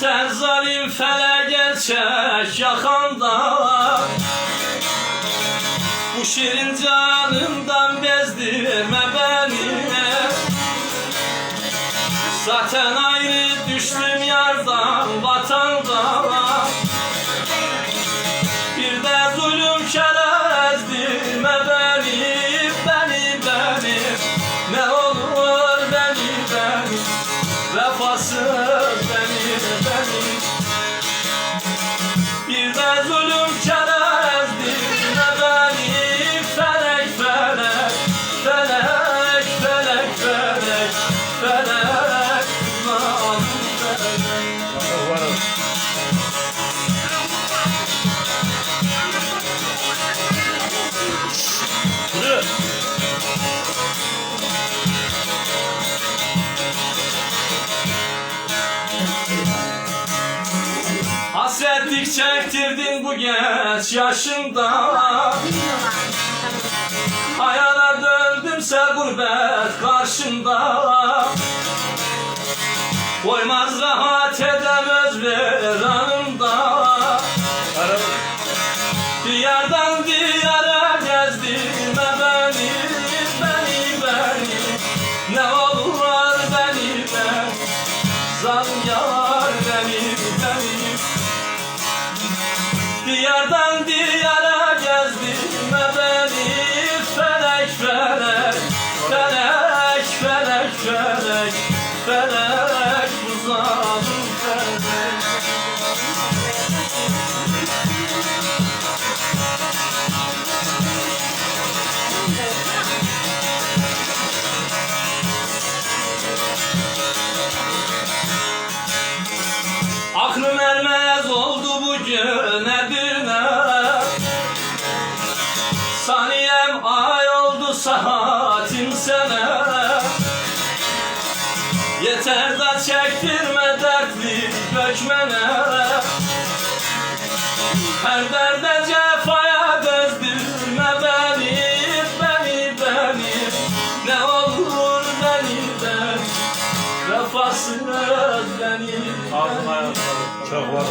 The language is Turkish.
zalim fele gerçek yakanda. Bu şirin canımdan bezdirme beni. Zaten ayrı düştüm yardan vatanda Hasretlik çektirdin bu genç yaşında Hayala döndümse gurbet karşımda Koymaz rahat edemez bir anımda. Diyardan diyara gezdirme beni Beni beni. Ne olur beni beni Zalim yar beni beni. Diyardan diyara gezdirme beni. Felek felek Felek felek felek Felek Aklım ermez oldu bugüne birine. Saniyem ay oldu saatim sene. Yeter da çektirme dertli dökmene Her derde Vefasız beni Çok var.